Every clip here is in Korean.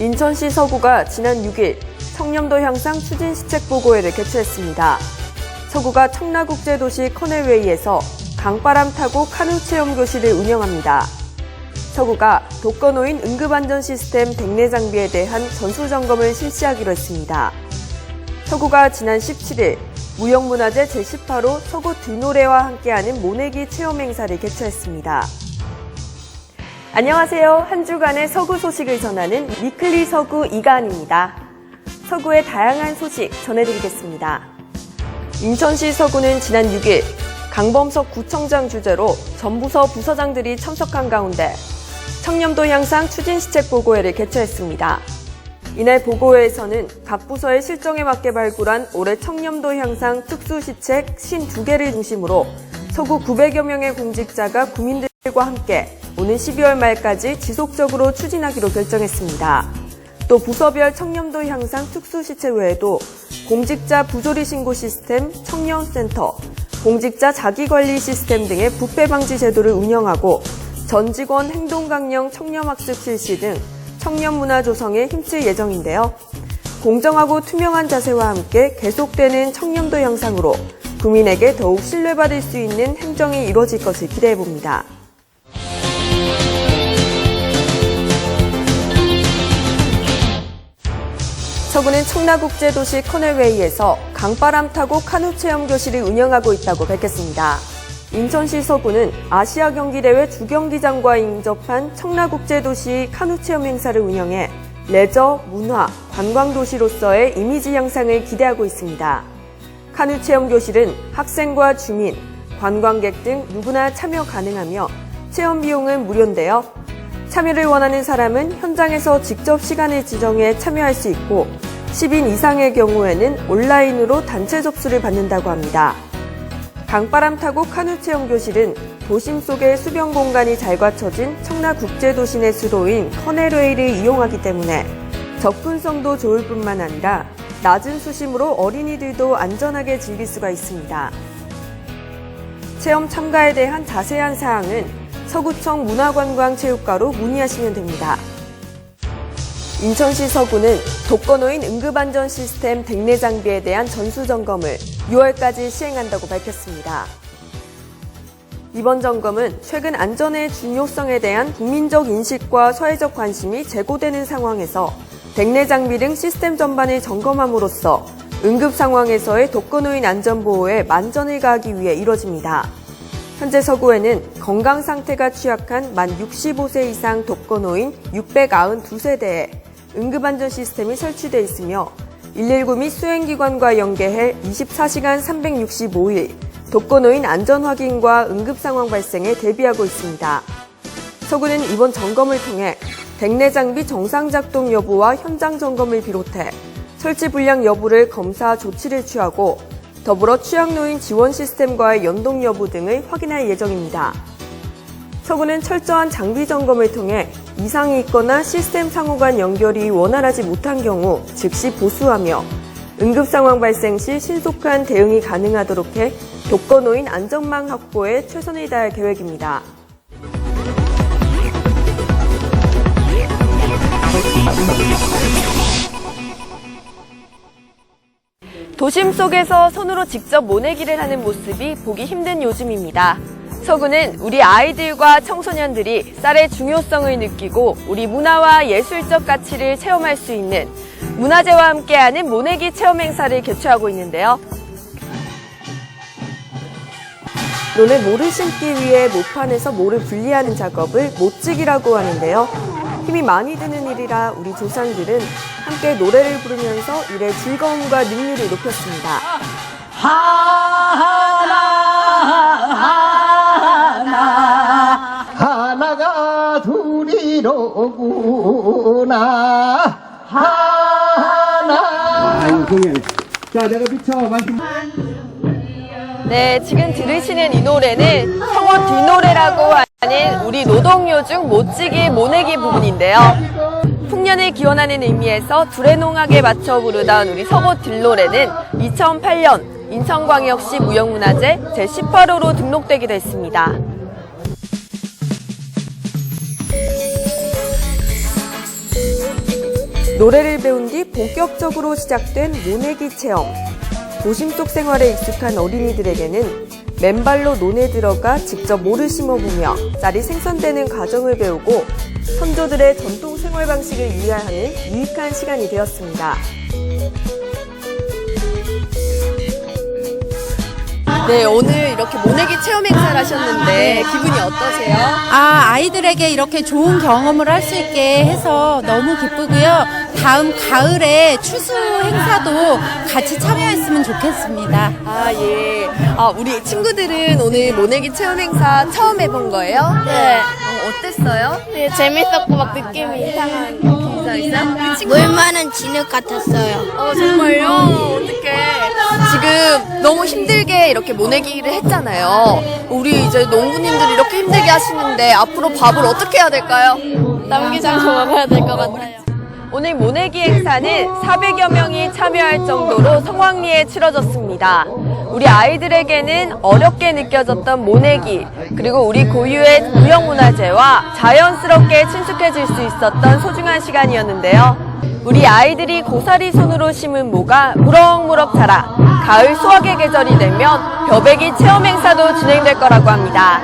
인천시 서구가 지난 6일 청렴도 향상 추진 시책 보고회를 개최했습니다. 서구가 청라국제도시 커넬웨이에서 강바람 타고 카누 체험 교실을 운영합니다. 서구가 독거노인 응급안전 시스템 백내 장비에 대한 전수 점검을 실시하기로 했습니다. 서구가 지난 17일 무형문화재 제18호 서구 들노래와 함께하는 모내기 체험 행사를 개최했습니다. 안녕하세요. 한 주간의 서구 소식을 전하는 위클리 서구 이가은입니다. 서구의 다양한 소식 전해드리겠습니다. 인천시 서구는 지난 6일 강범석 구청장 주재로 전부서 부서장들이 참석한 가운데 청렴도 향상 추진 시책 보고회를 개최했습니다. 이날 보고회에서는 각 부서의 실정에 맞게 발굴한 올해 청렴도 향상 특수 시책 52개를 중심으로 서구 900여 명의 공직자가 구민들과 함께 오는 12월 말까지 지속적으로 추진하기로 결정했습니다. 또 부서별 청렴도 향상 특수 시책 외에도 공직자 부조리 신고 시스템, 청년센터, 공직자 자기관리 시스템 등의 부패 방지 제도를 운영하고 전 직원 행동 강령 청렴 학습 실시 등 청년 문화 조성에 힘쓸 예정인데요. 공정하고 투명한 자세와 함께 계속되는 청렴도 향상으로 국민에게 더욱 신뢰받을 수 있는 행정이 이루어질 것을 기대해 봅니다. 서구는 청라국제도시 커넬웨이에서 강바람 타고 카누 체험 교실을 운영하고 있다고 밝혔습니다. 인천시 서구는 아시아 경기대회 주경기장과 인접한 청라국제도시 카누 체험 행사를 운영해 레저, 문화, 관광도시로서의 이미지 향상을 기대하고 있습니다. 카누 체험 교실은 학생과 주민, 관광객 등 누구나 참여 가능하며 체험 비용은 무료인데요. 참여를 원하는 사람은 현장에서 직접 시간을 지정해 참여할 수 있고 10인 이상의 경우에는 온라인으로 단체 접수를 받는다고 합니다. 강바람 타고 카누 체험 교실은 도심 속의 수변 공간이 잘 갖춰진 청라 국제도시 내 수도인 커넬웨이를 이용하기 때문에 접근성도 좋을 뿐만 아니라 낮은 수심으로 어린이들도 안전하게 즐길 수가 있습니다. 체험 참가에 대한 자세한 사항은 서구청 문화관광체육과로 문의하시면 됩니다. 인천시 서구는 독거노인 응급안전 시스템 백내 장비에 대한 전수 점검을 6월까지 시행한다고 밝혔습니다. 이번 점검은 최근 안전의 중요성에 대한 국민적 인식과 사회적 관심이 제고되는 상황에서 백내 장비 등 시스템 전반을 점검함으로써 응급 상황에서의 독거노인 안전보호에 만전을 가하기 위해 이뤄집니다. 현재 서구에는 건강 상태가 취약한 만 65세 이상 독거노인 692세대에 응급안전 시스템이 설치되어 있으며 119 및 수행기관과 연계해 24시간 365일 독거노인 안전 확인과 응급 상황 발생에 대비하고 있습니다. 서구는 이번 점검을 통해 백내 장비 정상 작동 여부와 현장 점검을 비롯해 설치 불량 여부를 검사 조치를 취하고 더불어 취약노인 지원 시스템과의 연동 여부 등을 확인할 예정입니다. 서구는 철저한 장비 점검을 통해 이상이 있거나 시스템 상호 간 연결이 원활하지 못한 경우 즉시 보수하며 응급 상황 발생 시 신속한 대응이 가능하도록 해 독거노인 안전망 확보에 최선을 다할 계획입니다. 도심 속에서 손으로 직접 모내기를 하는 모습이 보기 힘든 요즘입니다. 서구는 우리 아이들과 청소년들이 쌀의 중요성을 느끼고 우리 문화와 예술적 가치를 체험할 수 있는 문화재와 함께하는 모내기 체험 행사를 개최하고 있는데요. 논에 모를 심기 위해 모판에서 모를 분리하는 작업을 못지기라고 하는데요. 힘이 많이 드는 일이라 우리 조상들은 함께 노래를 부르면서 일의 즐거움과 능률을 높였습니다. 하나 둘이로구나 하나. 자, 내가 미쳐 말씀. 네, 지금 들으시는 이 노래는 성호 뒷노래라고 하는 우리 노동요 중 못지기 모내기 부분인데요. 풍년을 기원하는 의미에서 두레농악에 맞춰 부르던 우리 서고 뒷노래는 2008년 인천광역시 무형문화재 제18호로 등록되기도 했습니다. 노래를 배운 뒤 본격적으로 시작된 모내기 체험. 도심 속 생활에 익숙한 어린이들에게는 맨발로 논에 들어가 직접 모를 심어보며 쌀이 생산되는 과정을 배우고 선조들의 전통 생활 방식을 이해하는 유익한 시간이 되었습니다. 네, 오늘 이렇게 모내기 체험 행사를 하셨는데 기분이 어떠세요? 아, 아이들에게 이렇게 좋은 경험을 할 수 있게 해서 너무 기쁘고요. 다음 가을에 추수 행사도 같이 참여했으면 좋겠습니다. 아, 예. 아, 우리 친구들은 오늘 모내기 체험 행사 처음 해본 거예요? 네. 어, 어땠어요? 되게 재밌었고 막 느낌이 이상한 있어요? 우리 친구 물 많은 진흙 같았어요. 어, 정말요? 어떡해. 지금 너무 힘들게 이렇게 모내기를 했잖아요. 우리 이제 농부님들이 이렇게 힘들게 하시는데 앞으로 밥을 어떻게 해야 될까요? 남기장도 먹어야 될 것 같아요. 오늘 모내기 행사는 400여 명이 참여할 정도로 성황리에 치러졌습니다. 우리 아이들에게는 어렵게 느껴졌던 모내기, 그리고 우리 고유의 무형문화재와 자연스럽게 친숙해질 수 있었던 소중한 시간이었는데요. 우리 아이들이 고사리 손으로 심은 모가 무럭무럭 자라 가을 수확의 계절이 되면 벼베기 체험 행사도 진행될 거라고 합니다.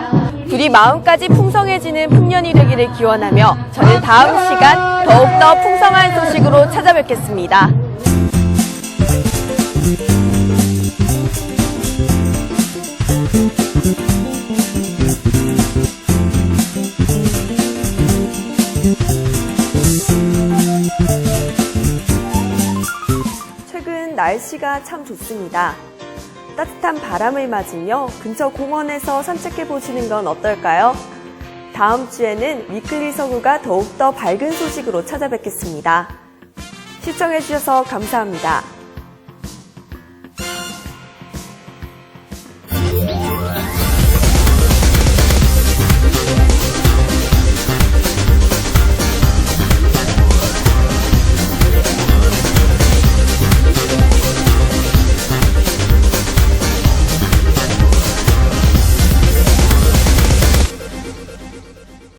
둘이 마음까지 풍성해지는 풍년이 되기를 기원하며 저는 다음 시간 더욱더 풍성한 소식으로 찾아뵙겠습니다. 최근 날씨가 참 좋습니다. 따뜻한 바람을 맞으며 근처 공원에서 산책해 보시는 건 어떨까요? 다음 주에는 위클리 서구가 더욱더 밝은 소식으로 찾아뵙겠습니다. 시청해 주셔서 감사합니다.